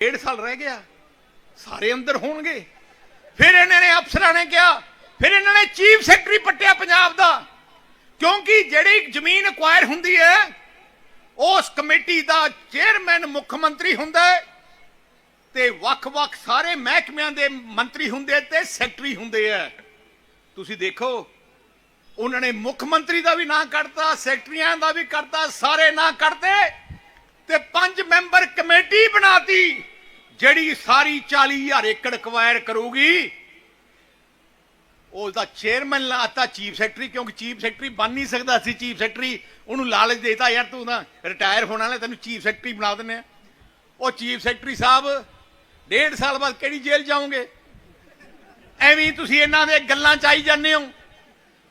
ਡੇਢ ਸਾਲ ਰਹਿ ਗਿਆ। ਸਾਰੇ ਅੰਦਰ ਹੋਣਗੇ। ਫਿਰ ਇਹਨਾਂ ਨੇ ਅਫਸਰਾਂ ਨੇ ਕਿਹਾ, ਫਿਰ ਇਹਨਾਂ ਨੇ ਚੀਫ ਸੈਕਟਰੀ ਪੱਟਿਆ ਪੰਜਾਬ ਦਾ। ਕਿਉਂਕਿ ਜਿਹੜੀ ਜ਼ਮੀਨ ਅਕਵਾਇਰ ਹੁੰਦੀ ਹੈ, ਉਸ ਕਮੇਟੀ ਦਾ ਚੇਅਰਮੈਨ ਮੁੱਖ ਮੰਤਰੀ ਹੁੰਦਾ ਹੈ ਤੇ ਵੱਖ-ਵੱਖ ਸਾਰੇ ਮਹਿਕਮਿਆਂ ਦੇ ਮੰਤਰੀ ਹੁੰਦੇ ਤੇ ਸੈਕਟਰੀ ਹੁੰਦੇ ਆ। ਤੁਸੀਂ ਦੇਖੋ, ਉਹਨਾਂ ਨੇ ਮੁੱਖ ਮੰਤਰੀ ਦਾ ਵੀ ਨਾਂ ਕੱਢਤਾ, ਸੈਕਟਰੀਆਂ ਦਾ ਵੀ ਕੱਢਤਾ, ਸਾਰੇ ਨਾਂ ਕੱਢਦੇ ਤੇ ਪੰਜ ਮੈਂਬਰ ਕਮੇਟੀ ਬਣਾਤੀ। ਜਿਹੜੀ ਸਾਰੀ 40000 ਏਕੜ ਅਕਵਾਇਰ ਕਰੂਗੀ ਉਹਦਾ ਚੇਅਰਮੈਨ ਲਾਤਾ ਚੀਫ ਸੈਕਟਰੀ ਕਿਉਂਕਿ ਚੀਫ ਸੈਕਟਰੀ ਬਣ ਨਹੀਂ ਸਕਦਾ ਸੀ। ਚੀਫ ਸੈਕਟਰੀ ਉਹਨੂੰ ਲਾਲਚ ਦੇਤਾ, ਯਾਰ ਤੂੰ ਤਾਂ ਰਿਟਾਇਰ ਹੋਣ ਵਾਲਾ, ਤੈਨੂੰ ਚੀਫ ਸੈਕਟਰੀ ਬਣਾ ਦਿੰਦੇ ਆ ਉਹ ਚੀਫ ਸੈਕਟਰੀ ਸਾਹਿਬ ਡੇਢ ਸਾਲ ਬਾਅਦ ਕਿਹੜੀ ਜੇਲ੍ਹ ਜਾਓਗੇ? ਐਵੇਂ ਤੁਸੀਂ ਇਹਨਾਂ ਦੇ ਗੱਲਾਂ ਚ ਆਈ ਜਾਂਦੇ ਹੋ।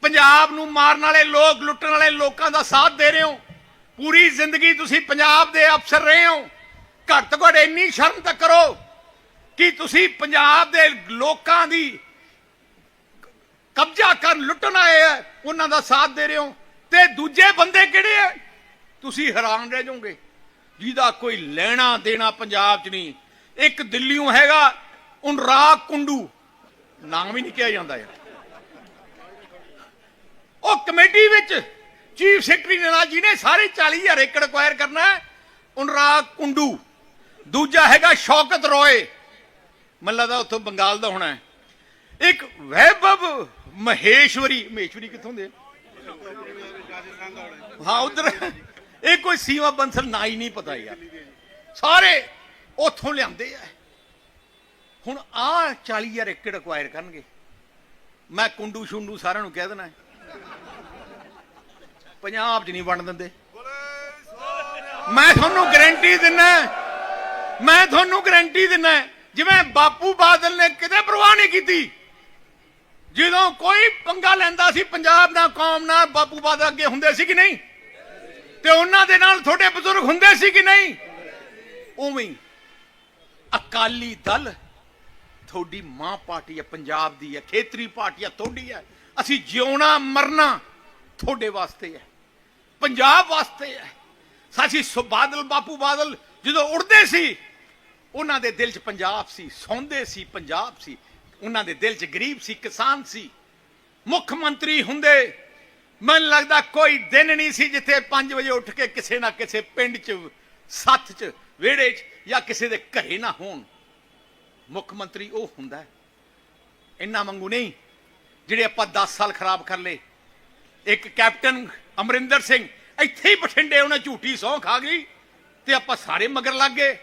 ਪੰਜਾਬ ਨੂੰ ਮਾਰਨ ਵਾਲੇ ਲੋਕ, ਲੁੱਟਣ ਵਾਲੇ ਲੋਕਾਂ ਦਾ ਸਾਥ ਦੇ ਰਹੇ ਹੋ। ਪੂਰੀ ਜ਼ਿੰਦਗੀ ਤੁਸੀਂ ਪੰਜਾਬ ਦੇ ਅਫਸਰ ਰਹੇ ਹੋ। ਘੱਟ ਤੋਂ ਘੱਟ ਇੰਨੀ ਸ਼ਰਮ ਤਾਂ ਕਰੋ ਕਿ ਤੁਸੀਂ ਪੰਜਾਬ ਦੇ ਲੋਕਾਂ ਦੀ ਕਬਜ਼ਾ ਕਰਨ ਲੁੱਟਣ ਆਏ ਆ, ਉਹਨਾਂ ਦਾ ਸਾਥ ਦੇ ਰਹੇ ਹੋ। ਤੇ ਦੂਜੇ ਬੰਦੇ ਕਿਹੜੇ ਆ? ਤੁਸੀਂ ਹੈਰਾਨ ਰਹਿ ਜਾਓਗੇ। ਜਿਹਦਾ ਕੋਈ ਲੈਣਾ ਦੇਣਾ ਪੰਜਾਬ 'ਚ ਨਹੀਂ। ਇੱਕ ਦਿੱਲੀੋਂ ਹੈਗਾ ਉਨਰਾਗ ਕੁੰਡੂ। ਨਾਮ ਵੀ ਨਹੀਂ ਕਿਹਾ ਜਾਂਦਾ ਯਾਰ। ਉਹ ਕਮੇਟੀ ਵਿੱਚ ਚੀਫ ਸੈਕਟਰੀ ਨੇ ਜੀ ਨੇ ਸਾਰੇ 40000 ਏਕੜ ਅਕਵਾਇਰ ਕਰਨਾ ਹੈ। ਉਨਰਾਗ ਕੁੰਡੂ। ਦੂਜਾ ਹੈਗਾ ਸ਼ੌਕਤ ਰੋਏ। ਮੈਨੂੰ ਲੱਗਦਾ ਉੱਥੋਂ ਬੰਗਾਲ ਦਾ ਹੋਣਾ ਹੈ। ਇੱਕ ਵੈਭਵ ਮਹੇਸ਼ਵਰੀ ਮਹੇਸ਼ਵਰੀ ਕਿੱਥੋਂ ਦੇ ਹਾਂ? ਉਧਰ। ਇਹ ਕੋਈ ਸੀਮਾ ਬੰਸਲ ਨਾ ਹੀ ਨਹੀਂ ਪਤਾ ਯਾਰ। ਸਾਰੇ ਉੱਥੋਂ ਲਿਆਂਦੇ ਆ। ਹੁਣ ਆ 40000 ਏਕੜ ਅਕਵਾਇਰ ਕਰਨਗੇ। ਮੈਂ ਕੁੰਡੂ ਸ਼ੁੰਡੂ ਸਾਰਿਆਂ ਨੂੰ ਕਹਿ ਦੇਣਾ ਪੰਜਾਬ 'ਚ ਨਹੀਂ ਵੰਡ ਦਿੰਦੇ। ਮੈਂ ਤੁਹਾਨੂੰ ਗਾਰੰਟੀ ਦਿੰਨਾ ਮੈਂ ਤੁਹਾਨੂੰ ਗਰੰਟੀ ਦਿੰਦਾ ਜਿਵੇਂ ਬਾਪੂ ਬਾਦਲ ਨੇ ਕਿਤੇ ਪਰਵਾਹ ਨਹੀਂ ਕੀਤੀ। ਜਦੋਂ ਕੋਈ ਪੰਗਾ ਲੈਂਦਾ ਸੀ, ਪੰਜਾਬ ਨਾਲ ਕੌਮ ਨਾਲ ਬਾਪੂ ਬਾਦਲ ਅੱਗੇ ਹੁੰਦੇ ਸੀ ਕਿ ਨਹੀਂ? ਤੇ ਉਹਨਾਂ ਦੇ ਨਾਲ ਤੁਹਾਡੇ ਬਜ਼ੁਰਗ ਹੁੰਦੇ ਸੀ ਕਿ ਨਹੀਂ? ਉਵੇਂ ਅਕਾਲੀ ਦਲ ਤੁਹਾਡੀ ਮਾਂ ਪਾਰਟੀ ਹੈ, ਪੰਜਾਬ ਦੀ ਹੈ, ਖੇਤਰੀ ਪਾਰਟੀ ਹੈ, ਤੁਹਾਡੀ ਹੈ। ਅਸੀਂ ਜਿਉਣਾ, ਮਰਨਾ ਤੁਹਾਡੇ ਵਾਸਤੇ ਹੈ। ਪੰਜਾਬ ਵਾਸਤੇ ਹੈ। ਸਾਸੀ ਸੁ ਬਾਦਲ ਬਾਪੂ ਬਾਦਲ ਜਦੋਂ ਉੜਦੇ ਸੀ ਉਹਨਾਂ ਦੇ ਦਿਲ 'ਚ ਪੰਜਾਬ ਸੀ, ਸੌਂਦੇ ਸੀ, ਪੰਜਾਬ ਸੀ। ਉਹਨਾਂ ਦੇ ਦਿਲ 'ਚ ਗਰੀਬ ਸੀ, ਕਿਸਾਨ ਸੀ। ਮੁੱਖ ਮੰਤਰੀ ਹੁੰਦੇ, ਮੈਨੂੰ ਲੱਗਦਾ ਕੋਈ ਦਿਨ ਨਹੀਂ ਸੀ ਜਿੱਥੇ 5 ਵਜੇ ਉੱਠ ਕੇ ਕਿਸੇ ਨਾ ਕਿਸੇ ਪਿੰਡ 'ਚ, ਸੱਥ 'ਚ, ਵਿਹੜੇ 'ਚ ਜਾਂ ਕਿਸੇ ਦੇ ਘਰੇ ਨਾ ਹੋਣ। ਮੁੱਖ ਮੰਤਰੀ ਉਹ ਹੁੰਦਾ ਇੰਨਾ ਮੰਗੂ ਨਹੀਂ, ਜਿਹੜੇ ਆਪਾਂ 10 ਸਾਲ ਖਰਾਬ ਕਰ ਲਏ। ਇੱਕ ਕੈਪਟਨ ਅਮਰਿੰਦਰ ਸਿੰਘ, ਇੱਥੇ ਹੀ ਬਠਿੰਡੇ ਉਹਨੇ ਝੂਠੀ ਸੌਂ ਖਾ ਗਈ ਤੇ ਆਪਾਂ ਸਾਰੇ ਮਗਰ ਲੱਗ ਗਏ।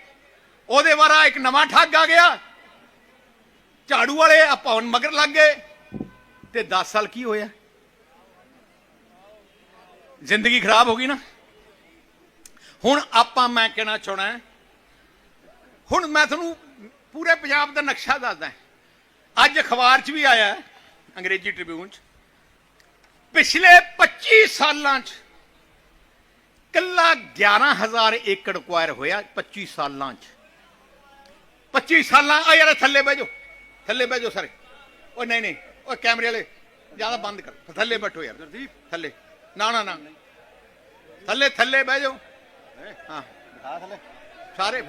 ਉਹਦੇ ਵਾਰਾ ਇੱਕ ਨਵਾਂ ਠੱਗ ਆ ਗਿਆ। ਝਾੜੂ ਵਾਲੇ ਆਪਾਂ ਮਗਰ ਲੱਗ ਗਏ। ਤੇ 10 ਸਾਲ ਕੀ ਹੋਇਆ? ਜ਼ਿੰਦਗੀ ਖਰਾਬ ਹੋ ਗਈ ਨਾ। ਹੁਣ ਆਪਾਂ ਮੈਂ ਕਹਿਣਾ ਚਾਹਣਾ ਹੁਣ ਮੈਂ ਤੁਹਾਨੂੰ ਪੂਰੇ ਪੰਜਾਬ ਦਾ ਨਕਸ਼ਾ ਦੱਸਦਾ ਅੱਜ ਅਖਬਾਰ 'ਚ ਵੀ ਆਇਆ ਅੰਗਰੇਜ਼ੀ ਟ੍ਰਿਬਿਊਨ 'ਚ। ਪਿਛਲੇ 25 ਸਾਲਾਂ 'ਚ ਕੱਲਾ 11000 ਏਕੜ ਅਕਵਾਇਰ ਹੋਇਆ 25 ਸਾਲਾਂ 'ਚ। 25 ਸਾਲਾਂ ਆ ਯਾਰ ਥੱਲੇ ਬਹਿ ਜਾਓ ਥੱਲੇ ਬਹਿ ਜਾਓ ਸਾਰੇ। ਉਹ ਨਹੀਂ ਨਹੀਂ ਉਹ ਕੈਮਰੇ ਵਾਲੇ ਜ਼ਿਆਦਾ ਬੰਦ ਕਰ ਥੱਲੇ ਬੈਠੋ ਯਾਰ। ਥੱਲੇ ਨਾ ਨਾ ਨਾ। ਥੱਲੇ ਥੱਲੇ ਬਹਿ ਜਾਓ। ਹਾਂ। ਸਾਰੇ।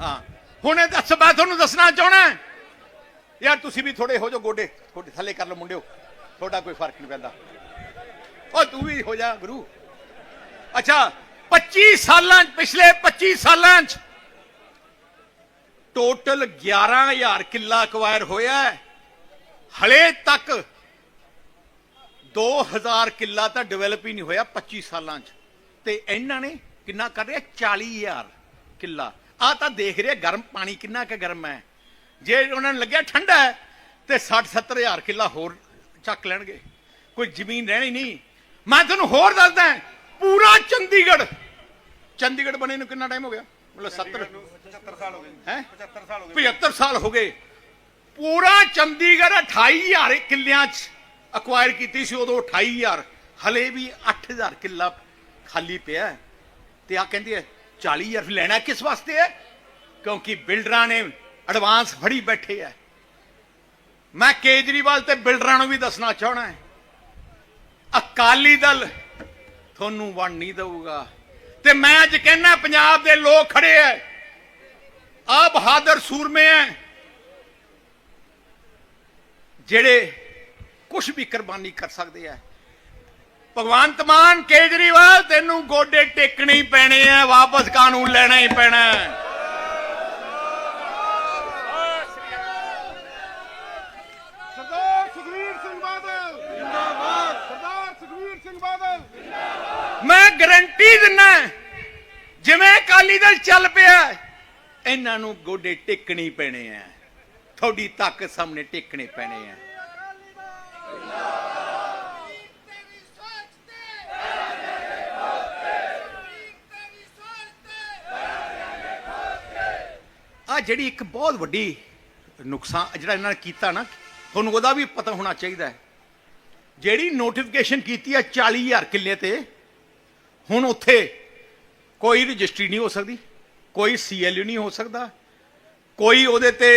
ਹਾਂ ਹੁਣ ਇਹ ਦੱਸ ਮੈਂ ਤੁਹਾਨੂੰ ਦੱਸਣਾ ਚਾਹਣਾ ਯਾਰ ਤੁਸੀਂ ਵੀ ਥੋੜੇ ਹੋ ਜਾਓ ਗੋਡੇ ਗੋਡੇ ਥੱਲੇ ਕਰ ਲਓ ਮੁੰਡਿਓ। ਤੁਹਾਡਾ ਕੋਈ ਫ਼ਰਕ ਨਹੀਂ ਪੈਂਦਾ। ਉਹ ਤੂੰ ਵੀ ਹੋ ਜਾ ਗੁਰੂ। ਅੱਛਾ 25 ਸਾਲਾਂ 'ਚ, ਪਿਛਲੇ 25 ਸਾਲਾਂ 'ਚ। ਟੋਟਲ 11000 ਕਿੱਲਾ ਅਕਵਾਇਰ ਹੋਇਆ ਹਲੇ ਤੱਕ 2000 ਕਿੱਲਾ ਤਾਂ ਡਿਵੈਲਪ ਹੀ ਨਹੀਂ ਹੋਇਆ 25 ਸਾਲਾਂ 'ਚ। ਤੇ ਇਹਨਾਂ ਨੇ ਕਿੰਨਾ ਕਰ ਰਿਹਾ? 40000 ਕਿੱਲਾ। ਆ ਤਾਂ ਦੇਖ ਰਿਹਾ, ਗਰਮ ਪਾਣੀ ਕਿੰਨਾ ਕੁ ਗਰਮ ਹੈ। ਜੇ ਉਹਨਾਂ ਨੂੰ ਲੱਗਿਆ ਠੰਡਾ ਹੈ, ਤੇ 60 70000 ਕਿੱਲਾ ਹੋਰ ਚੱਕ ਲੈਣਗੇ। ਕੋਈ ਜ਼ਮੀਨ ਰਹਿਣੀ ਨਹੀਂ। ਮੈਂ ਤੁਹਾਨੂੰ ਹੋਰ ਦੱਸਦਾ, ਪੂਰਾ ਚੰਡੀਗੜ੍ਹ ਚੰਡੀਗੜ੍ਹ ਬਣੇ ਨੂੰ ਕਿੰਨਾ ਟਾਈਮ ਹੋ ਗਿਆ? ਮਤਲਬ 70 75 ਸਾਲ ਹੋ ਗਏ। ਹੈ? 75 ਸਾਲ ਹੋ ਗਏ। 75 ਸਾਲ ਹੋ ਗਏ। ਪੂਰਾ ਚੰਡੀਗੜ੍ਹ 28000 ਕਿੱਲਿਆਂ 'ਚ ਅਕਵਾਇਰ ਕੀਤੀ ਸੀ ਉਦੋਂ 28000 ਹਲੇ ਵੀ 8000 ਕਿੱਲਾ ਖਾਲੀ ਪਿਆ ਹੈ। ਤੇ ਆ ਕਹਿੰਦੇ ਆ 40000 ਲੈਣਾ ਕਿਸ ਵਾਸਤੇ ਹੈ? ਕਿਉਂਕਿ ਬਿਲਡਰਾਂ ਨੇ ਐਡਵਾਂਸ ਫੜੀ ਬੈਠੇ ਆ ਮੈਂ ਕੇਜਰੀਵਾਲ ਤੇ ਬਿਲਡਰਾਂ ਨੂੰ ਵੀ ਦੱਸਣਾ ਚਾਹਣਾ ਹੈ। ਅਕਾਲੀ ਦਲ ਤੁਹਾਨੂੰ ਵੰਡ ਨਹੀਂ ਦਊਗਾ। ਤੇ ਮੈਂ ਅੱਜ ਕਹਿੰਦਾ, ਪੰਜਾਬ ਦੇ ਲੋਕ ਖੜੇ ਐ। ਆ ਬਹਾਦਰ ਸੂਰਮੇ ਐ, ਜਿਹੜੇ ਕੁਝ ਵੀ ਕੁਰਬਾਨੀ ਕਰ ਸਕਦੇ ਆ ਭਗਵੰਤ ਮਾਨ ਕੇਜਰੀਵਾਲ, ਤੈਨੂੰ ਗੋਡੇ ਟੇਕਣੇ ਹੀ ਪੈਣੇ ਆ ਵਾਪਸ ਕਾਨੂੰਨ ਲੈਣਾ ਹੀ ਪੈਣਾ ਹੈ। ਸਰਦਾਰ ਸੁਖਵੀਰ ਸਿੰਘ ਬਾਦਲ ਜਿੰਦਾਬਾਦ ਸਰਦਾਰ ਸੁਖਵੀਰ ਸਿੰਘ ਬਾਦਲ ਮੈਂ ਗਰੰਟੀ ਦਿੰਨਾ ਜਿਵੇਂ ਅਕਾਲੀ ਦਲ ਚੱਲ ਪਿਆ ਇਹਨਾਂ ਨੂੰ ਗੋਡੇ ਟੇਕਣੇ ਪੈਣੇ ਆ। ਤੁਹਾਡੀ ਤਾਕਤ ਸਾਹਮਣੇ ਟੇਕਣੇ ਪੈਣੇ ਆ। ਤੇਰੀ ਆ ਜਿਹੜੀ ਇੱਕ ਬਹੁਤ ਵੱਡੀ ਨੁਕਸਾਨ, ਜਿਹੜਾ ਇਹਨਾਂ ਨੇ ਕੀਤਾ ਨਾ, ਤੁਹਾਨੂੰ ਉਹਦਾ ਵੀ ਪਤਾ ਹੋਣਾ ਚਾਹੀਦਾ ਹੈ। ਜਿਹੜੀ ਨੋਟੀਫਿਕੇਸ਼ਨ ਕੀਤੀ ਹੈ 40000 ਕਿੱਲੇ ਤੇ ਹੁਣ ਉੱਥੇ ਕੋਈ ਰਜਿਸਟਰੀ ਨਹੀਂ ਹੋ ਸਕਦੀ, ਕੋਈ ਸੀਐਲਯੂ ਨਹੀਂ ਹੋ ਸਕਦਾ, ਕੋਈ ਉਹਦੇ ਤੇ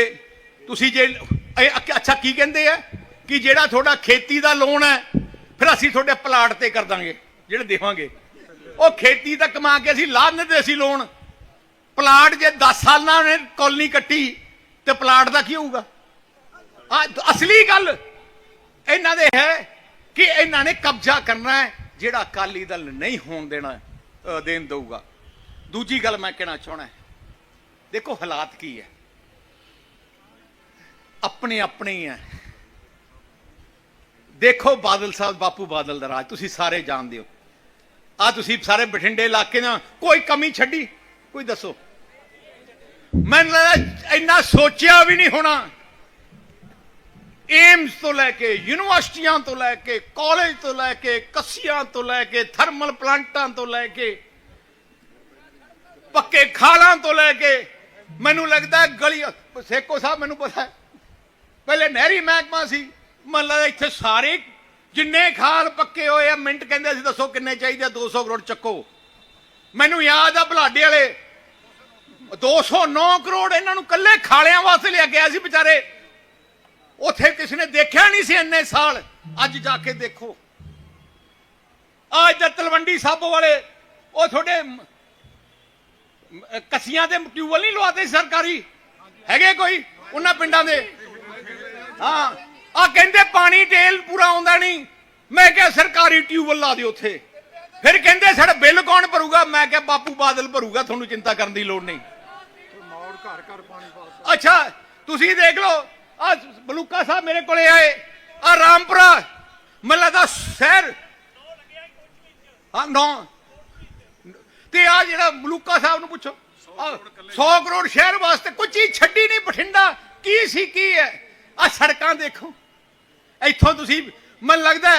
ਤੁਸੀਂ ਜੇ ਅੱਛਾ- ਕੀ ਕਹਿੰਦੇ ਆ ਕਿ ਜਿਹੜਾ ਤੁਹਾਡਾ ਖੇਤੀ ਦਾ ਲੋਨ ਹੈ, ਫਿਰ ਅਸੀਂ ਤੁਹਾਡੇ ਪਲਾਟ ਤੇ ਕਰ ਦਾਂਗੇ, ਜਿਹੜੇ ਦੇਵਾਂਗੇ। ਉਹ ਖੇਤੀ ਦਾ ਕਮਾ ਕੇ ਅਸੀਂ ਲਾਹ ਨਹੀਂ ਦੇ ਲੋਨ। ਪਲਾਟ ਜੇ 10 ਸਾਲਾਂ ਨੇ ਉਹਨੇ ਕੱਟੀ ਤੇ ਪਲਾਟ ਦਾ ਕੀ ਹੋਊਗਾ? ਅਸਲੀ ਗੱਲ ਇਹਨਾਂ ਦੇ ਹੈ ਕਿ ਇਹਨਾਂ ਨੇ ਕਬਜ਼ਾ ਕਰਨਾ ਹੈ। ਜਿਹੜਾ ਅਕਾਲੀ ਦਲ ਨਹੀਂ ਹੋਣ ਦੇਣਾ ਦੇਣ ਦਊਗਾ। ਦੂਜੀ ਗੱਲ ਮੈਂ ਕਹਿਣਾ ਚਾਹਣਾ ਦੇਖੋ ਹਾਲਾਤ ਕੀ ਹੈ। ਆਪਣੇ ਆਪਣੇ ਹੀ ਹੈ। ਦੇਖੋ ਬਾਦਲ ਸਾਹਿਬ, ਬਾਪੂ ਬਾਦਲ ਦਾ ਰਾਜ, ਤੁਸੀਂ ਸਾਰੇ ਜਾਣਦੇ ਹੋ। ਆ ਤੁਸੀਂ ਸਾਰੇ ਬਠਿੰਡੇ ਇਲਾਕੇ ਨਾਲ ਕੋਈ ਕਮੀ ਛੱਡੀ? ਕੋਈ ਦੱਸੋ? ਮੈਨੂੰ ਲੱਗਦਾ ਇੰਨਾ ਸੋਚਿਆ ਵੀ ਨਹੀਂ ਹੋਣਾ। ਏਮਸ ਤੋਂ ਲੈ ਕੇ ਯੂਨੀਵਰਸਿਟੀਆਂ ਤੋਂ ਲੈ ਕੇ ਕਾਲਜ ਤੋਂ ਲੈ ਕੇ ਕੱਸੀਆਂ ਤੋਂ ਲੈ ਕੇ ਥਰਮਲ ਪਲਾਂਟਾਂ ਤੋਂ ਲੈ ਕੇ ਪੱਕੇ ਖਾਲਾਂ ਤੋਂ ਲੈ ਕੇ ਮੈਨੂੰ ਲੱਗਦਾ ਗਲੀ ਸੇਕੋ ਸਾਹਿਬ, ਮੈਨੂੰ ਪਤਾ ਹੈ। ਪਹਿਲੇ ਨਹਿਰੀ ਮਹਿਕਮਾ ਸੀ। ਮੈਨੂੰ ਲੱਗਦਾ ਇੱਥੇ ਸਾਰੇ ਜਿੰਨੇ ਖਾਲ ਪੱਕੇ ਹੋਏ ਆ, ਮਿੰਟ ਕਹਿੰਦੇ ਸੀ, ਦੱਸੋ ਕਿੰਨੇ ਚਾਹੀਦੇ ਆ? 200 ਕਰੋੜ ਚੱਕੋ। ਮੈਨੂੰ ਯਾਦ ਆ ਬਲਾਡੇ ਵਾਲੇ 209 ਕਰੋੜ ਇਹਨਾਂ ਨੂੰ ਕੱਲੇ ਖਾਲਿਆਂ ਵਾਸਤੇ ਲਿਆ ਗਿਆ ਸੀ ਵਿਚਾਰੇ। ਉਥੇ ਕਿਸੇ ਨੇ ਦੇਖਿਆ ਨਹੀਂ ਸੀ ਇੰਨੇ ਸਾਲ। ਅੱਜ ਜਾ ਕੇ ਦੇਖੋ। ਆ ਇੱਧਰ ਤਲਵੰਡੀ ਸਾਬੋ ਵਾਲੇ ਉਹ ਤੁਹਾਡੇ ਕੱਸੀਆਂ ਦੇ ਟਿਊਬਲ ਨਹੀਂ ਲਵਾਤੇ ਸਰਕਾਰੀ? ਹੈਗੇ ਕੋਈ ਉਹਨਾਂ ਪਿੰਡਾਂ ਦੇ? ਹਾਂ। ਆ ਕਹਿੰਦੇ ਪਾਣੀ ਟੇਲ ਪੂਰਾ ਆਉਂਦਾ ਨਹੀਂ। ਮੈਂ ਕਿਹਾ ਸਰਕਾਰੀ ਟਿਊਬਲ ਲਾ ਦਿਓ ਉੱਥੇ। ਫਿਰ ਕਹਿੰਦੇ ਸਾਡਾ ਬਿੱਲ ਕੌਣ ਭਰੂਗਾ? ਮੈਂ ਕਿਹਾ ਬਾਪੂ ਬਾਦਲ ਭਰੂਗਾ ਤੁਹਾਨੂੰ ਚਿੰਤਾ ਕਰਨ ਦੀ ਲੋੜ ਨਹੀਂ। ਅੱਛਾ ਤੁਸੀਂ ਦੇਖ ਲਓ ਆ ਬਲੂਕਾ ਸਾਹਿਬ ਮੇਰੇ ਕੋਲੇ ਆਏ, ਆ ਰਾਮਪੁਰਾ, ਮੈਨੂੰ ਲੱਗਦਾ ਸ਼ਹਿਰ। ਹਾਂ ਨੋ। ਤੇ ਆ ਜਿਹੜਾ ਬਲੂਕਾ ਸਾਹਿਬ ਨੂੰ ਪੁੱਛੋ 100 ਕਰੋੜ ਸ਼ਹਿਰ ਵਾਸਤੇ ਕੋਈ ਚੀਜ਼ ਛੱਡੀ ਨਹੀਂ ਬਠਿੰਡਾ। ਕੀ ਸੀ, ਕੀ ਹੈ? ਆ ਸੜਕਾਂ ਦੇਖੋ। ਇੱਥੋਂ ਤੁਸੀਂ, ਮੈਨੂੰ ਲੱਗਦਾ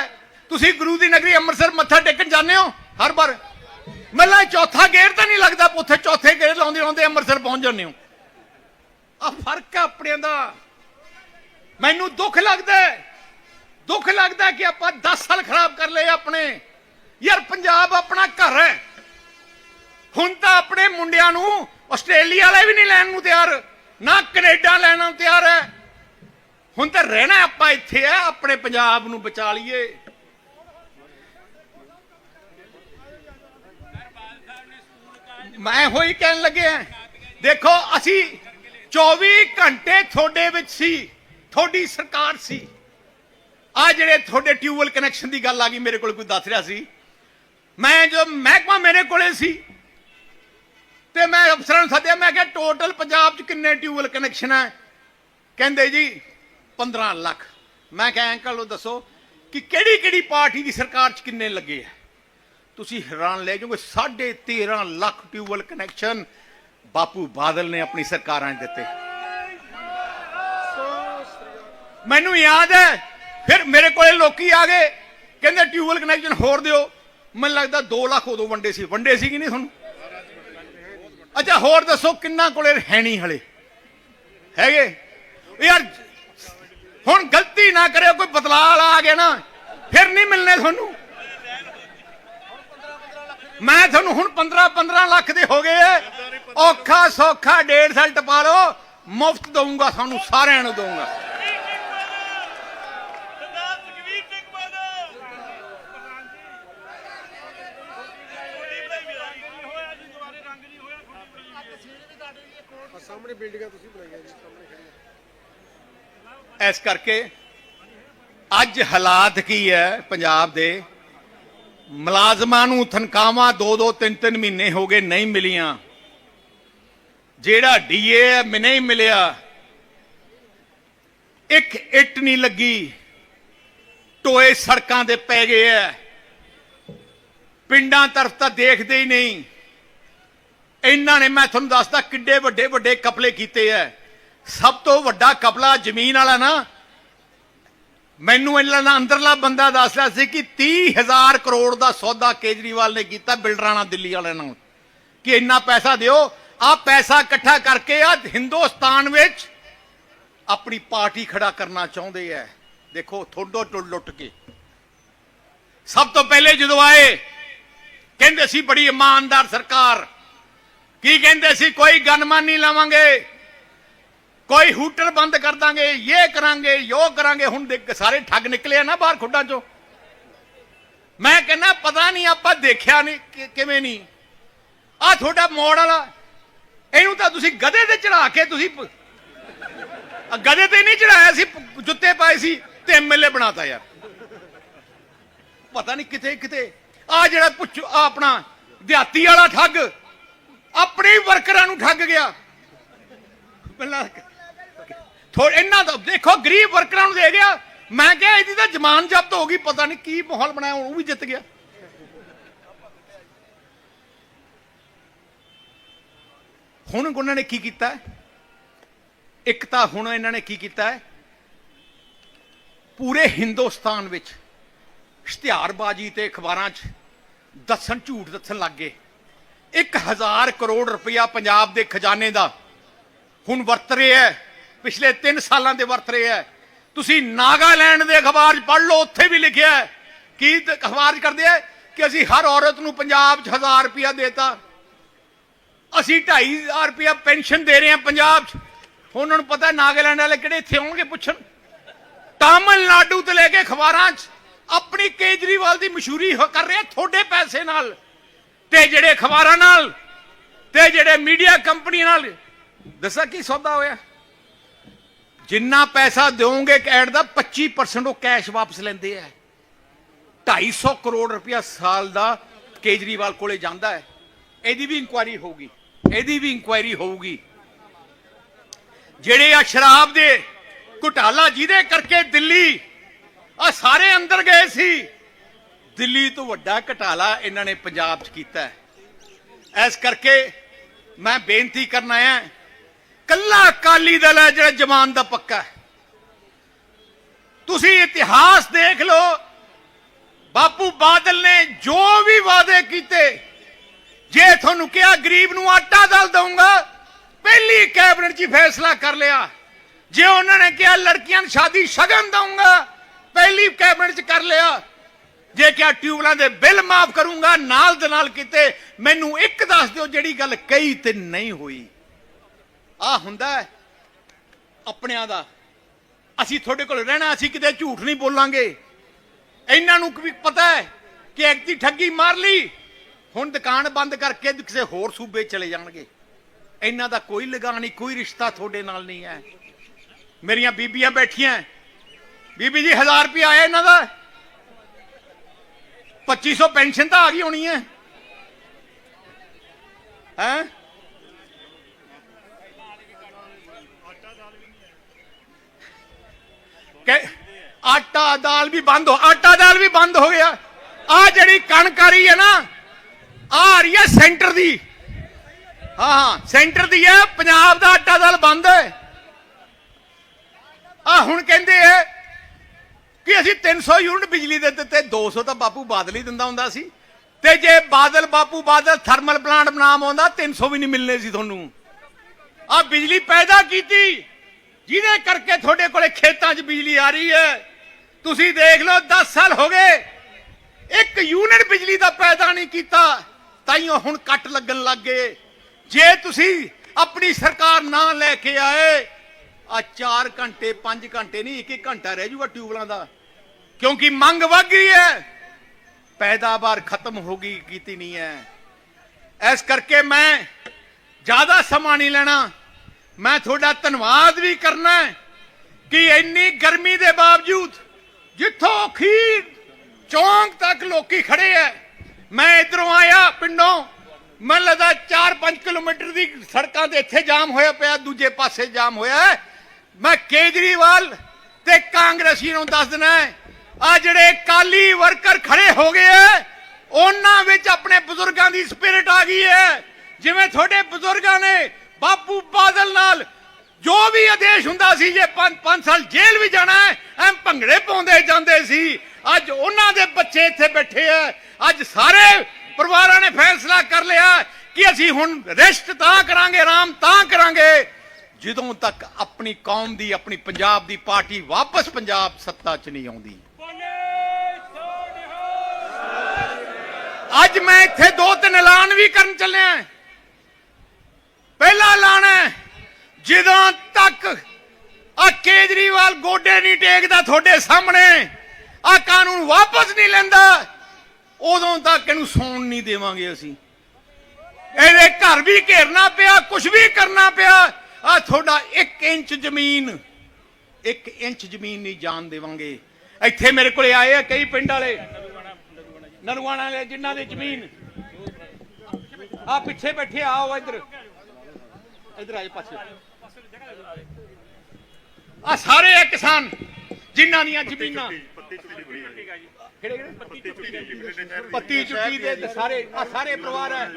ਤੁਸੀਂ ਗੁਰੂ ਦੀ ਨਗਰੀ ਅੰਮ੍ਰਿਤਸਰ ਮੱਥਾ ਟੇਕਣ ਜਾਂਦੇ ਹੋ, ਹਰ ਵਾਰ। ਮੈਨੂੰ ਚੌਥਾ ਗੇਰ ਤਾਂ ਨਹੀਂ ਲੱਗਦਾ, ਉੱਥੇ ਚੌਥੇ ਗੇਰ ਲਾਉਂਦੇ ਲਾਉਂਦੇ ਅੰਮ੍ਰਿਤਸਰ ਪਹੁੰਚ ਜਾਂਦੇ ਹੋ। ਆ ਫ਼ਰਕ ਆ ਆਪਣਿਆਂ ਦਾ। ਮੈਨੂੰ ਦੁੱਖ ਲੱਗਦਾ ਹੈ। ਦੁੱਖ ਲੱਗਦਾ ਕਿ ਆਪਾਂ 10 ਸਾਲ ਖਰਾਬ ਕਰ ਲਏ ਆਪਣੇ। ਯਾਰ, ਪੰਜਾਬ ਆਪਣਾ ਘਰ ਹੈ। ਹੁਣ ਤਾਂ ਆਪਣੇ ਮੁੰਡਿਆਂ ਨੂੰ ਆਸਟ੍ਰੇਲੀਆ ਵਾਲੇ ਵੀ ਨਹੀਂ ਲੈਣ ਨੂੰ ਤਿਆਰ। ਨਾ ਕੈਨੇਡਾ ਲੈਣ ਨੂੰ ਤਿਆਰ ਹੈ। ਹੁਣ ਤਾਂ ਰਹਿਣਾ ਆਪਾਂ ਇੱਥੇ ਆ ਆਪਣੇ ਪੰਜਾਬ ਨੂੰ ਬਚਾ ਲਈਏ। ਮੈਂ ਹੋਈ ਕਹਿਣ ਲੱਗਿਆ ਦੇਖੋ, ਅਸੀਂ 24 ਘੰਟੇ ਤੁਹਾਡੇ ਵਿੱਚ ਸੀ। ਤੁਹਾਡੀ ਸਰਕਾਰ ਸੀ। ਆ ਜਿਹੜੇ ਤੁਹਾਡੇ ਟਿਊਬਲ ਕਨੈਕਸ਼ਨ ਦੀ ਗੱਲ ਆ ਗਈ, ਮੇਰੇ ਕੋਲ ਕੋਈ ਦੱਸ ਰਿਹਾ ਸੀ। ਮੈਂ ਜਦੋਂ ਮਹਿਕਮਾ ਮੇਰੇ ਕੋਲੇ ਸੀ, ਤੇ ਮੈਂ ਅਫਸਰਾਂ ਨੂੰ ਸੱਦਿਆ, ਮੈਂ ਕਿਹਾ ਟੋਟਲ ਪੰਜਾਬ 'ਚ ਕਿੰਨੇ ਟਿਊਬਲ ਕਨੈਕਸ਼ਨ ਹੈ ਕਹਿੰਦੇ ਜੀ 15 ਲੱਖ। ਮੈਂ ਕਿਹਾ ਅੰਕਲ ਉਹ ਦੱਸੋ ਕਿ ਕਿਹੜੀ ਕਿਹੜੀ ਪਾਰਟੀ ਦੀ ਸਰਕਾਰ 'ਚ ਕਿੰਨੇ ਲੱਗੇ ਆ? ਤੁਸੀਂ ਹੈਰਾਨ ਲੈ ਜਾਓਗੇ 13.5 ਲੱਖ ਟਿਊਬਲ ਕਨੈਕਸ਼ਨ ਬਾਪੂ ਬਾਦਲ ਨੇ ਆਪਣੀ ਸਰਕਾਰਾਂ 'ਚ ਦਿੱਤੇ। ਮੈਨੂੰ ਯਾਦ ਹੈ। ਫਿਰ ਮੇਰੇ ਕੋਲੇ ਲੋਕੀ ਆ ਗਏ। ਕਹਿੰਦੇ ਟਿਊਬਲ ਕਨੈਕਸ਼ਨ ਹੋਰ ਦਿਓ। ਮੈਨੂੰ ਲੱਗਦਾ 2 ਲੱਖ ਉਦੋਂ ਵੰਡੇ ਸੀ। ਵੰਡੇ ਸੀ ਕਿ ਨਹੀਂ ਤੁਹਾਨੂੰ? ਅੱਛਾ, ਹੋਰ ਦੱਸੋ, ਕਿੰਨਾ ਕੋਲੇ ਹੈ ਨਹੀਂ ਹਲੇ? ਹੈਗੇ? ਯਾਰ, ਹੁਣ ਗਲਤੀ ਨਾ ਕਰਿਓ, ਕੋਈ ਬਦਲਾਅ ਆ ਗਿਆ ਨਾ। ਫਿਰ ਨਹੀਂ ਮਿਲਨੇ ਤੁਹਾਨੂੰ। ਮੈਂ ਤੁਹਾਨੂੰ ਹੁਣ 15 15 ਲੱਖ ਦੇ ਹੋ ਗਏ ਔਖਾ ਸੌਖਾ ਡੇਢ ਸਾਲ ਟਪਾ ਲਓ। ਮੁਫਤ ਦਊਂਗਾ ਤੁਹਾਨੂੰ, ਸਾਰਿਆਂ ਨੂੰ ਦਊਂਗਾ ਸਰਦਾਰ ਸੁਖਵੀਰ ਸਿੰਘ ਬਾਦਲ ਸਾਹਮਣੇ ਬਿਲਡਿੰਗਾਂ ਤੁਸੀਂ ਬਣਾਈਆਂ ਜੀ, ਸਾਹਮਣੇ ਖੜੀਆਂ ਇਸ ਕਰਕੇ ਅੱਜ ਹਾਲਾਤ ਕੀ ਹੈ ਪੰਜਾਬ ਦੇ? ਮੁਲਾਜ਼ਮਾਂ ਨੂੰ ਤਨਖਾਹਾਂ 2-2 3-3 ਮਹੀਨੇ ਹੋ ਗਏ ਨਹੀਂ ਮਿਲੀਆਂ। ਜਿਹੜਾ ਡੀਏ ਹੈ ਮੈਨੂੰ ਨਹੀਂ ਮਿਲਿਆ। ਇੱਕ ਇੱਟ ਨਹੀਂ ਲੱਗੀ। ਟੋਏ ਸੜਕਾਂ ਦੇ ਪੈ ਗਏ ਐ ਪਿੰਡਾਂ ਤਰਫ ਤਾਂ ਦੇਖਦੇ ਹੀ ਨਹੀਂ। ਇਹਨਾਂ ਨੇ, ਮੈਂ ਤੁਹਾਨੂੰ ਦੱਸਦਾ ਕਿੱਡੇ ਵੱਡੇ ਵੱਡੇ ਕਪਲੇ ਕੀਤੇ ਐ। ਸਭ ਤੋਂ ਵੱਡਾ ਕਪਲਾ ਜ਼ਮੀਨ ਵਾਲਾ ਨਾ, ਮੈਨੂੰ ਇਹਨਾਂ ਦਾ ਅੰਦਰਲਾ ਬੰਦਾ ਦੱਸ ਰਿਹਾ ਸੀ ਕਿ 30000 ਕਰੋੜ ਦਾ ਸੌਦਾ ਕੇਜਰੀਵਾਲ ਨੇ ਕੀਤਾ ਬਿਲਡਰਾਂ ਨਾਲ, ਦਿੱਲੀ ਵਾਲਿਆਂ ਨਾਲ। ਕਿ ਇੰਨਾ ਪੈਸਾ ਦਿਓ। ਆ ਪੈਸਾ ਇਕੱਠਾ ਕਰਕੇ ਆ ਹਿੰਦੁਸਤਾਨ ਵਿੱਚ ਆਪਣੀ ਪਾਰਟੀ ਖੜਾ ਕਰਨਾ ਚਾਹੁੰਦੇ ਐ। ਦੇਖੋ, ਥੋੜੋ ਟੁੱਟ ਲੁੱਟ ਕੇ। ਸਭ ਤੋਂ ਪਹਿਲੇ ਜਦੋਂ ਆਏ, ਕਹਿੰਦੇ ਸੀ ਬੜੀ ਇਮਾਨਦਾਰ ਸਰਕਾਰ ਕੀ ਕਹਿੰਦੇ ਸੀ? ਕੋਈ ਗਨਮਨ ਨਹੀਂ ਲਾਵਾਂਗੇ। ਕੋਈ ਹੂਟਰ ਬੰਦ ਕਰ ਦਾਂਗੇ। ਇਹ ਕਰਾਂਗੇ, ਯੋ ਕਰਾਂਗੇ। ਹੁਣ ਦੇਖ, ਸਾਰੇ ਠੱਗ ਨਿਕਲੇ ਆ ਨਾ ਬਾਹਰ ਖੁੱਡਾਂ ਚੋਂ। ਮੈਂ ਕਹਿੰਦਾ, ਪਤਾ ਨਹੀਂ ਆਪਾਂ ਦੇਖਿਆ ਨਹੀਂ ਕਿਵੇਂ ਨਹੀਂ। ਆ ਤੁਹਾਡਾ ਮੋੜ ਵਾਲਾ। ਇਹਨੂੰ ਤਾਂ ਤੁਸੀਂ ਗਧੇ ਤੇ ਚੜਾ ਕੇ ਤੁਸੀਂ ਗਧੇ ਤੇ ਨਹੀਂ ਚੜਾਇਆ ਸੀ ਜੁੱਤੇ ਪਾਏ ਸੀ ਤੇ ਐਮਐਲਏ ਬਣਾਤਾ ਯਾਰ। ਪਤਾ ਨਹੀਂ ਕਿਤੇ ਕਿਤੇ ਆ ਜਿਹੜਾ ਪੁੱਛ, ਆਹ ਆਪਣਾ ਦਿਹਾਤੀ ਵਾਲਾ ਠੱਗ। ਆਪਣੇ ਵਰਕਰਾਂ ਨੂੰ ਠੱਗ ਗਿਆ। ਪਹਿਲਾਂ ਥੋੜ ਇਹਨਾਂ ਦਾ ਦੇਖੋ, ਗਰੀਬ ਵਰਕਰਾਂ ਨੂੰ ਦੇ ਗਿਆ। ਮੈਂ ਕਿਹਾ, ਇਹਦੀ ਤਾਂ ਜ਼ਮਾਨ ਜ਼ਬਤ ਹੋ ਗਈ, ਪਤਾ ਨਹੀਂ ਕੀ ਮਾਹੌਲ ਬਣਾਇਆ ਉਹ ਵੀ ਜਿੱਤ ਗਿਆ। ਹੁਣ ਉਹਨਾਂ ਨੇ ਕੀ ਕੀਤਾ? ਇੱਕ ਤਾਂ ਹੁਣ ਇਹਨਾਂ ਨੇ ਕੀ ਕੀਤਾ? ਹੈ ਪੂਰੇ ਹਿੰਦੁਸਤਾਨ ਵਿੱਚ ਇਸ਼ਤਿਹਾਰਬਾਜ਼ੀ ਤੇ ਅਖਬਾਰਾਂ 'ਚ ਦੱਸਣ, ਝੂਠ ਦੱਸਣ ਲੱਗ ਗਏ। 1000 ਕਰੋੜ ਰੁਪਇਆ ਪੰਜਾਬ ਦੇ ਖਜ਼ਾਨੇ ਦਾ ਹੁਣ ਵਰਤ ਰਿਹਾ ਹੈ। ਪਿਛਲੇ 3 ਸਾਲਾਂ ਦੇ ਵਰਤ ਰਿਹਾ ਹੈ। ਤੁਸੀਂ ਨਾਗਾਲੈਂਡ ਦੇ ਅਖਬਾਰ 'ਚ ਪੜ੍ਹ ਲਓ, ਉੱਥੇ ਵੀ ਲਿਖਿਆ ਹੈ। ਕੀ ਅਖਬਾਰ 'ਚ ਕਰਦੇ ਆ ਕਿ ਅਸੀਂ ਹਰ ਔਰਤ ਨੂੰ ਪੰਜਾਬ 'ਚ 1000 ਰੁਪਇਆ ਦੇਤਾ। ਅਸੀਂ 2500 ਰੁਪਇਆ ਪੈਨਸ਼ਨ ਦੇ ਰਹੇ ਹਾਂ ਪੰਜਾਬ 'ਚ। ਉਹਨਾਂ ਨੂੰ ਪਤਾ ਨਾਗਾਲੈਂਡ ਵਾਲੇ ਕਿਹੜੇ ਇੱਥੇ ਆਉਣਗੇ ਪੁੱਛਣ। ਤਾਮਿਲਨਾਡੂ ਤੋਂ ਲੈ ਕੇ ਅਖਬਾਰਾਂ 'ਚ। ਆਪਣੀ ਕੇਜਰੀਵਾਲ ਦੀ ਮਸ਼ਹੂਰੀ ਕਰ ਰਿਹਾ ਤੁਹਾਡੇ ਪੈਸੇ ਨਾਲ। ਤੇ ਜਿਹੜੇ ਅਖਬਾਰਾਂ ਨਾਲ ਤੇ ਜਿਹੜੇ ਮੀਡੀਆ ਕੰਪਨੀਆਂ ਨਾਲ। ਦੱਸਾਂ ਕੀ ਸੌਦਾ ਹੋਇਆ? ਜਿੰਨਾ ਪੈਸਾ ਦਿਓਗੇ ਐਡ ਦਾ 25% ਉਹ ਕੈਸ਼ ਵਾਪਸ ਲੈਂਦੇ ਆ। 250 ਕਰੋੜ ਰੁਪਇਆ ਸਾਲ ਦਾ ਕੇਜਰੀਵਾਲ ਕੋਲੇ ਜਾਂਦਾ ਹੈ। ਇਹਦੀ ਵੀ ਇਨਕੁਆਇਰੀ ਹੋਊਗੀ। ਇਹਦੀ ਵੀ ਇਨਕੁਆਇਰੀ ਹੋਊਗੀ। ਜਿਹੜੇ ਆ ਸ਼ਰਾਬ ਦੇ ਘੁਟਾਲਾ ਜਿਹਦੇ ਕਰਕੇ ਦਿੱਲੀ ਆ ਸਾਰੇ ਅੰਦਰ ਗਏ ਸੀ। ਦਿੱਲੀ ਤੋਂ ਵੱਡਾ ਘਟਾਲਾ ਇਹਨਾਂ ਨੇ ਪੰਜਾਬ 'ਚ ਕੀਤਾ ਹੈ। ਇਸ ਕਰਕੇ ਮੈਂ ਬੇਨਤੀ ਕਰਨਾ ਆਇਆ ਕੱਲਾ ਅਕਾਲੀ ਦਲ ਹੈ ਜਿਹੜਾ ਜਮਾਨ ਦਾ ਪੱਕਾ ਹੈ। ਤੁਸੀਂ ਇਤਿਹਾਸ ਦੇਖ ਲਓ, ਬਾਪੂ ਬਾਦਲ ਨੇ ਜੋ ਵੀ ਵਾਅਦੇ ਕੀਤੇ, ਜੇ ਤੁਹਾਨੂੰ ਕਿਹਾ ਗਰੀਬ ਨੂੰ ਆਟਾ ਦਲ ਦਊਂਗਾ, ਪਹਿਲੀ ਕੈਬਨਿਟ 'ਚ ਹੀ ਫੈਸਲਾ ਕਰ ਲਿਆ। ਜੇ ਉਹਨਾਂ ਨੇ ਕਿਹਾ ਲੜਕੀਆਂ ਨੂੰ ਸ਼ਾਦੀ ਸ਼ਗਨ ਦਊਂਗਾ ਪਹਿਲੀ ਕੈਬਨਿਟ 'ਚ ਕਰ ਲਿਆ ਜੇ ਕਿਆ ਟਿਊਬਲਾਂ ਦੇ ਬਿੱਲ ਮਾਫ ਕਰੂੰਗਾ, ਨਾਲ ਦੇ ਨਾਲ ਕਿਤੇ ਮੈਨੂੰ ਇੱਕ ਦੱਸ ਦਿਓ ਜਿਹੜੀ ਗੱਲ ਕਹੀ ਤੇ ਨਹੀਂ ਹੋਈ। ਆ ਹੁੰਦਾ ਆਪਣਿਆਂ ਦਾ। ਅਸੀਂ ਤੁਹਾਡੇ ਕੋਲ ਰਹਿਣਾ, ਅਸੀਂ ਕਿਤੇ ਝੂਠ ਨਹੀਂ ਬੋਲਾਂਗੇ। ਇਹਨਾਂ ਨੂੰ ਵੀ ਪਤਾ ਹੈ ਕਿ ਐਕਤੀ ਠੱਗੀ ਮਾਰ ਲਈ, ਹੁਣ ਦੁਕਾਨ ਬੰਦ ਕਰਕੇ ਕਿਸੇ ਹੋਰ ਸੂਬੇ ਚਲੇ ਜਾਣਗੇ। ਇਹਨਾਂ ਦਾ ਕੋਈ ਲਗਾ ਨਹੀਂ, ਕੋਈ ਰਿਸ਼ਤਾ ਤੁਹਾਡੇ ਨਾਲ ਨਹੀਂ ਹੈ। ਮੇਰੀਆਂ ਬੀਬੀਆਂ ਬੈਠੀਆਂ। ਬੀਬੀ ਜੀ 1000 ਰੁਪਏ ਆਇਆ ਇਹਨਾਂ ਦਾ। 2500 ਪੈਨਸ਼ਨ ਤਾਂ ਆ ਗਈ ਹੋਣੀ ਹੈ। ਹੈ? ਆਟਾ ਦਾਲ ਵੀ ਬੰਦ ਹੋ, ਆਟਾ ਦਾਲ ਵੀ ਬੰਦ ਹੋ ਗਿਆ। ਆ ਜਿਹੜੀ ਕਣਕ ਆ ਰਹੀ ਹੈ ਨਾ, ਆ ਆ ਰਹੀ ਹੈ ਸੈਂਟਰ ਦੀ। ਹਾਂ ਹਾਂ, ਸੈਂਟਰ ਦੀ ਹੈ, ਪੰਜਾਬ ਦਾ ਆਟਾ ਦਾਲ ਬੰਦ ਹੈ। ਆ ਹੁਣ ਕਹਿੰਦੇ ਹੈ ਕਿ ਅਸੀਂ 300 ਯੂਨਿਟ ਬਿਜਲੀ ਦੇ ਦਿੱਤੇ 200 ਤਾਂ ਬਾਪੂ ਬਾਦਲ ਹੀ ਦਿੰਦਾ ਹੁੰਦਾ ਸੀ। ਤੇ ਜੇ ਬਾਦਲ, ਬਾਪੂ ਬਾਦਲ ਥਰਮਲ ਪਲਾਂਟ ਬਣਾਮ ਆਉਂਦਾ 300 ਵੀ ਨਹੀਂ ਮਿਲਨੇ ਸੀ ਤੁਹਾਨੂੰ। ਆ ਬਿਜਲੀ ਪੈਦਾ ਕੀਤੀ। ਜਿਹਦੇ ਕਰਕੇ ਤੁਹਾਡੇ ਕੋਲੇ ਖੇਤਾਂ 'ਚ ਬਿਜਲੀ ਆ ਰਹੀ ਹੈ। ਤੁਸੀਂ ਦੇਖ ਲਓ 10 ਸਾਲ ਹੋ ਗਏ। ਇੱਕ ਯੂਨਿਟ ਬਿਜਲੀ ਦਾ ਪੈਦਾ ਨਹੀਂ ਕੀਤਾ ਤਾਈਓ ਹੁਣ ਕੱਟ ਲੱਗਣ ਲੱਗ ਗਏ। ਜੇ ਤੁਸੀਂ ਆਪਣੀ ਸਰਕਾਰ ਨਾ ਲੈ ਕੇ ਆਏ ਆ 4 ਘੰਟੇ 5 ਘੰਟੇ ਨਹੀਂ ਇੱਕ ਇੱਕ ਘੰਟਾ ਰਹਿ ਜੂਗਾ ਟਿਊਬਲਾਂ ਦਾ। ਕਿਉਂਕਿ ਮੰਗ ਵੱਧ ਗਈ ਹੈ। ਪੈਦਾਵਾਰ ਖਤਮ ਹੋ ਗਈ, ਕੀਤੀ ਨਹੀਂ ਹੈ। ਇਸ ਕਰਕੇ ਮੈਂ ਜ਼ਿਆਦਾ ਸਮਾਂ ਨਹੀਂ ਲੈਣਾ। ਮੈਂ ਤੁਹਾਡਾ ਧੰਨਵਾਦ ਵੀ ਕਰਨਾ ਕਿ ਇੰਨੀ ਗਰਮੀ ਦੇ ਬਾਵਜੂਦ ਜਿੱਥੋਂ ਖੀਰ ਚੌਂਕ ਤੱਕ ਲੋਕੀ ਖੜੇ ਐ ਮੈਂ ਇਧਰੋਂ ਆਇਆ ਪਿੰਡੋਂ। ਮੈਨੂੰ ਲੱਗਦਾ 4-5 ਕਿਲੋਮੀਟਰ ਦੀ ਸੜਕਾਂ ਤੇ ਇੱਥੇ ਜਾਮ ਹੋਇਆ ਪਿਆ, ਦੂਜੇ ਪਾਸੇ ਜਾਮ ਹੋਇਆ ਮੈਂ ਕੇਜਰੀਵਾਲ ਤੇ ਕਾਂਗਰਸੀ ਨੂੰ ਦੱਸ ਦੇਣਾ ਆ ਜਿਹੜੇ ਕਾਲੀ ਵਰਕਰ ਖੜੇ ਹੋ ਗਏ ਐ, ਉਹਨਾਂ ਵਿੱਚ ਆਪਣੇ ਬਜ਼ੁਰਗਾਂ ਦੀ ਸਪਿਰਿਟ ਆ ਗਈ ਹੈ ਜਿਵੇਂ ਤੁਹਾਡੇ ਬਜ਼ੁਰਗਾਂ ਨੇ ਬਾਪੂ ਬਾਦਲ ਨਾਲ ਜੋ ਵੀ ਆਦੇਸ਼ ਹੁੰਦਾ ਸੀ ਜੇ 5 ਸਾਲ ਜੇਲ੍ਹ ਵੀ ਜਾਣਾ ਹੈ ਐਂ ਭੰਗੜੇ ਪਾਉਂਦੇ ਜਾਂਦੇ ਸੀ। ਅੱਜ ਉਹਨਾਂ ਦੇ ਬੱਚੇ ਇੱਥੇ ਬੈਠੇ ਆ ਅੱਜ ਸਾਰੇ ਪਰਿਵਾਰਾਂ ਨੇ ਫੈਸਲਾ ਕਰ ਲਿਆ ਕਿ ਅਸੀਂ ਹੁਣ ਰੈਸਟ ਤਾਂ ਕਰਾਂਗੇ ਆਰਾਮ ਤਾਂ ਕਰਾਂਗੇ। ਜਦੋਂ ਤੱਕ ਆਪਣੀ ਕੌਮ ਦੀ, ਆਪਣੀ ਪੰਜਾਬ ਦੀ ਪਾਰਟੀ ਵਾਪਸ ਪੰਜਾਬ ਸੱਤਾ 'ਚ ਨਹੀਂ ਆਉਂਦੀ। ਅੱਜ ਮੈਂ ਇੱਥੇ ਦੋ ਤਿੰਨ ਐਲਾਨ ਵੀ ਕਰਨ ਚੱਲਿਆ ਪਹਿਲਾ ਐਲਾਨ ਹੈ, ਜਦੋਂ ਤੱਕ ਆ ਕੇਜਰੀਵਾਲ ਗੋਡੇ ਨਹੀਂ ਟੇਕਦਾ ਤੁਹਾਡੇ ਸਾਹਮਣੇ ਆ ਕਾਨੂੰਨ ਵਾਪਸ ਨਹੀਂ ਲੈਂਦਾ, ਉਦੋਂ ਤੱਕ ਇਹਨੂੰ ਸੌਣ ਨਹੀਂ ਦੇਵਾਂਗੇ ਅਸੀਂ। ਇਹਦੇ ਘਰ ਵੀ ਘੇਰਨਾ ਪਿਆ ਕੁਝ ਵੀ ਕਰਨਾ ਪਿਆ ਆ ਤੁਹਾਡਾ 1 ਇੰਚ ਜ਼ਮੀਨ 1 ਇੰਚ ਜ਼ਮੀਨ ਨਹੀਂ ਜਾਣ ਦੇਵਾਂਗੇ। ਇੱਥੇ ਮੇਰੇ ਕੋਲੇ ਆਏ ਆ ਕਈ ਪਿੰਡ ਵਾਲੇ। ਨਰਵਾਣਾ ਵਾਲੇ ਜਿਨ੍ਹਾਂ ਦੀ ਜ਼ਮੀਨ। ਆ ਪਿੱਛੇ ਬੈਠੇ ਆਓ ਇੱਧਰ। ਇੱਧਰ ਆਏ ਪਾਸੇ। ਆ ਸਾਰੇ ਆ ਕਿਸਾਨ ਜਿਨ੍ਹਾਂ ਦੀਆਂ ਜ਼ਮੀਨਾਂ। ਪੱਤੀ ਚੁੱਕੀ ਦੇ। ਸਾਰੇ ਆ ਸਾਰੇ ਪਰਿਵਾਰ ਹੈ।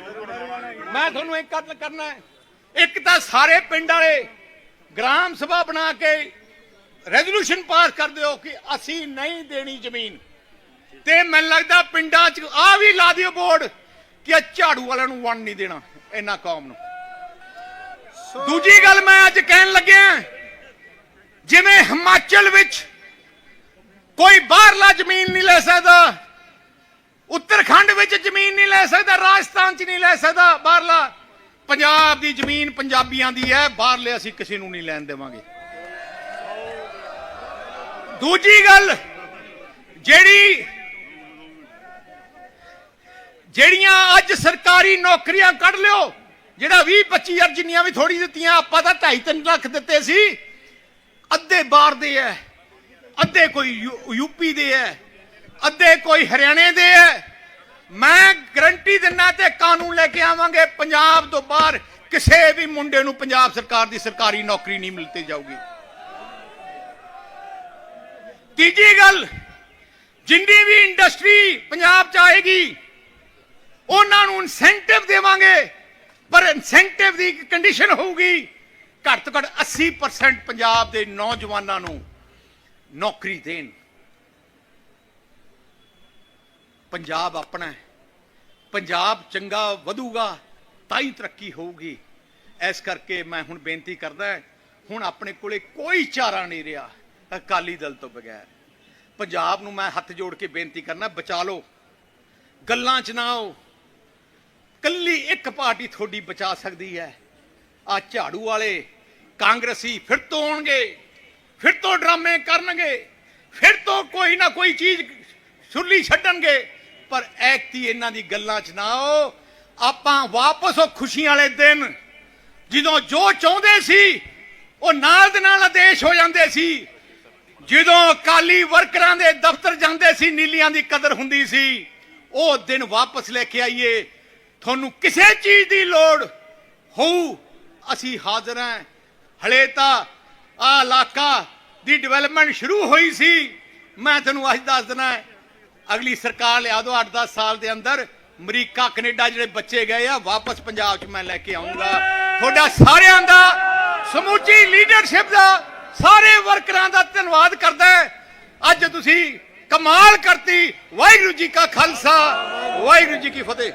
ਮੈਂ ਤੁਹਾਨੂੰ ਇੱਕ ਗੱਲ ਕਰਨਾ ਇੱਕ ਤਾਂ ਸਾਰੇ ਪਿੰਡ ਵਾਲੇ ਗ੍ਰਾਮ ਸਭਾ ਬਣਾ ਕੇ ਰੈਜ਼ੋਲੂਸ਼ਨ ਪਾਸ ਕਰ ਦਿਓ ਕਿ ਅਸੀਂ ਨਹੀਂ ਦੇਣੀ ਜ਼ਮੀਨ। ਤੇ ਮੈਨੂੰ ਲੱਗਦਾ ਪਿੰਡਾਂ 'ਚ ਆ ਵੀ ਲਾ ਦਿਓ ਬੋਰਡ ਕਿ ਇਹ ਝਾੜੂ ਵਾਲਿਆਂ ਨੂੰ ਵੰਡ ਨਹੀਂ ਦੇਣਾ ਇਹਨਾਂ ਕੌਮ ਨੂੰ। ਦੂਜੀ ਗੱਲ ਮੈਂ ਅੱਜ ਕਹਿਣ ਲੱਗਿਆ ਜਿਵੇਂ ਹਿਮਾਚਲ ਵਿੱਚ ਕੋਈ ਬਾਹਰਲਾ ਜ਼ਮੀਨ ਨਹੀਂ ਲੈ ਸਕਦਾ ਉੱਤਰਾਖੰਡ ਵਿੱਚ ਜ਼ਮੀਨ ਨਹੀਂ ਲੈ ਸਕਦਾ ਰਾਜਸਥਾਨ 'ਚ ਨਹੀਂ ਲੈ ਸਕਦਾ ਬਾਹਰਲਾ ਪੰਜਾਬ ਦੀ ਜ਼ਮੀਨ ਪੰਜਾਬੀਆਂ ਦੀ ਹੈ ਬਾਹਰਲੇ ਅਸੀਂ ਕਿਸੇ ਨੂੰ ਨਹੀਂ ਲੈਣ ਦੇਵਾਂਗੇ। ਦੂਜੀ ਗੱਲ ਜਿਹੜੀ ਜਿਹੜੀਆਂ ਅੱਜ ਸਰਕਾਰੀ ਨੌਕਰੀਆਂ ਕੱਢ ਲਿਓ, ਜਿਹੜਾ 20 25000 ਜਿੰਨੀਆਂ ਵੀ ਥੋੜੀ ਦਿੱਤੀਆਂ, ਆਪਾਂ ਤਾਂ 2.5 ਲੱਖ ਦਿੱਤੇ ਸੀ। ਅੱਧੇ ਬਾਹਰ ਦੇ ਐ, ਅੱਧੇ ਕੋਈ ਯੂਪੀ ਦੇ ਐ, ਅੱਧੇ ਕੋਈ ਹਰਿਆਣੇ ਦੇ ਐ। ਮੈਂ ਗਰੰਟੀ ਦਿੰਨਾ ਤੇ ਕਾਨੂੰਨ ਲੈ ਕੇ ਆਵਾਂਗੇ, ਪੰਜਾਬ ਤੋਂ ਬਾਹਰ ਕਿਸੇ ਵੀ ਮੁੰਡੇ ਨੂੰ ਪੰਜਾਬ ਸਰਕਾਰ ਦੀ ਸਰਕਾਰੀ ਨੌਕਰੀ ਨਹੀਂ ਮਿਲਤੀ ਜਾਊਗੀ। ਤੀਜੀ ਗੱਲ, ਜਿੰਨੀ ਵੀ ਇੰਡਸਟਰੀ ਪੰਜਾਬ ਚ ਆਏਗੀ ਉਹਨਾਂ ਨੂੰ ਇਨਸੈਂਟਿਵ ਦੇਵਾਂਗੇ। ਪਰ ਇਨਸੈਂਟਿਵ ਦੀ ਇੱਕ ਕੰਡੀਸ਼ਨ ਹੋਊਗੀ, ਘੱਟ ਤੋਂ ਘੱਟ 80% ਪੰਜਾਬ ਦੇ ਨੌਜਵਾਨਾਂ ਨੂੰ ਨੌਕਰੀ ਦੇਣ। ਪੰਜਾਬ ਆਪਣਾ ਹੈ। ਪੰਜਾਬ ਚੰਗਾ ਵਧੂਗਾ, ਤਾਂ ਹੀ ਤਰੱਕੀ ਹੋਊਗੀ। ਇਸ ਕਰਕੇ ਮੈਂ ਹੁਣ ਬੇਨਤੀ ਕਰਦਾ ਹੁਣ ਆਪਣੇ ਕੋਲੇ ਕੋਈ ਚਾਰਾ ਨਹੀਂ ਰਿਹਾ, ਅਕਾਲੀ ਦਲ ਤੋਂ ਬਗੈਰ। ਪੰਜਾਬ ਨੂੰ ਮੈਂ ਹੱਥ ਜੋੜ ਕੇ ਬੇਨਤੀ ਕਰਨਾ, ਬਚਾ ਲਓ। ਗੱਲਾਂ 'ਚ ਨਾ ਆਓ। ਕੱਲੀ ਇੱਕ ਪਾਰਟੀ ਤੁਹਾਡੀ ਬਚਾ ਸਕਦੀ ਹੈ। ਆ ਝਾੜੂ ਵਾਲੇ ਕਾਂਗਰਸੀ ਫਿਰ ਤੋਂ ਆਉਣਗੇ, ਫਿਰ ਤੋਂ ਡਰਾਮੇ ਕਰਨਗੇ, ਫਿਰ ਤੋਂ ਕੋਈ ਨਾ ਕੋਈ ਚੀਜ਼ ਸੁਰਲੀ ਛੱਡਣਗੇ। ਪਰ ਐਕਤੀ ਇਹਨਾਂ ਦੀ ਗੱਲਾਂ 'ਚ ਨਾ ਆਓ। ਆਪਾਂ ਵਾਪਸ ਉਹ ਖੁਸ਼ੀਆਂ ਵਾਲੇ ਦਿਨ ਜਦੋਂ ਜੋ ਚਾਹੁੰਦੇ ਸੀ, ਉਹ ਨਾਲ ਦੇ ਨਾਲ ਆਦੇਸ਼ ਹੋ ਜਾਂਦੇ ਸੀ। ਜਦੋਂ ਅਕਾਲੀ ਵਰਕਰਾਂ ਦੇ ਦਫ਼ਤਰ ਜਾਂਦੇ ਸੀ, ਨੀਲੀਆਂ ਦੀ ਕਦਰ ਹੁੰਦੀ ਸੀ, ਉਹ ਦਿਨ ਵਾਪਸ ਲੈ ਕੇ ਆਈਏ। ਤੁਹਾਨੂੰ ਕਿਸੇ ਚੀਜ਼ ਦੀ ਲੋੜ ਹੋਊ, ਅਸੀਂ ਹਾਜ਼ਰ ਹਾਂ। ਹਲੇ ਤਾਂ ਆ ਇਲਾਕਾ ਦੀ ਡਿਵੈਲਪਮੈਂਟ ਸ਼ੁਰੂ ਹੋਈ ਸੀ। ਮੈਂ ਤੁਹਾਨੂੰ ਅੱਜ ਦੱਸ ਦੇਣਾ ਅਗਲੀ ਸਰਕਾਰ ਲਿਆ ਦੋ 8-10 ਸਾਲ ਦੇ ਅੰਦਰ। ਅਮਰੀਕਾ, ਕੈਨੇਡਾ ਜਿਹੜੇ ਬੱਚੇ ਗਏ ਆ, ਵਾਪਸ ਪੰਜਾਬ 'ਚ ਮੈਂ ਲੈ ਕੇ ਆਉਂਗਾ। ਤੁਹਾਡਾ ਸਾਰਿਆਂ ਦਾ, ਸਮੁੱਚੀ ਲੀਡਰਸ਼ਿਪ ਦਾ, ਸਾਰੇ ਵਰਕਰਾਂ ਦਾ ਧੰਨਵਾਦ ਕਰਦਾ ਅੱਜ ਤੁਸੀਂ ਕਮਾਲ ਕਰਤੀ। ਵਾਹਿਗੁਰੂ ਜੀ ਕਾ ਖਾਲਸਾ, ਵਾਹਿਗੁਰੂ ਜੀ ਕੀ ਫਤਿਹ।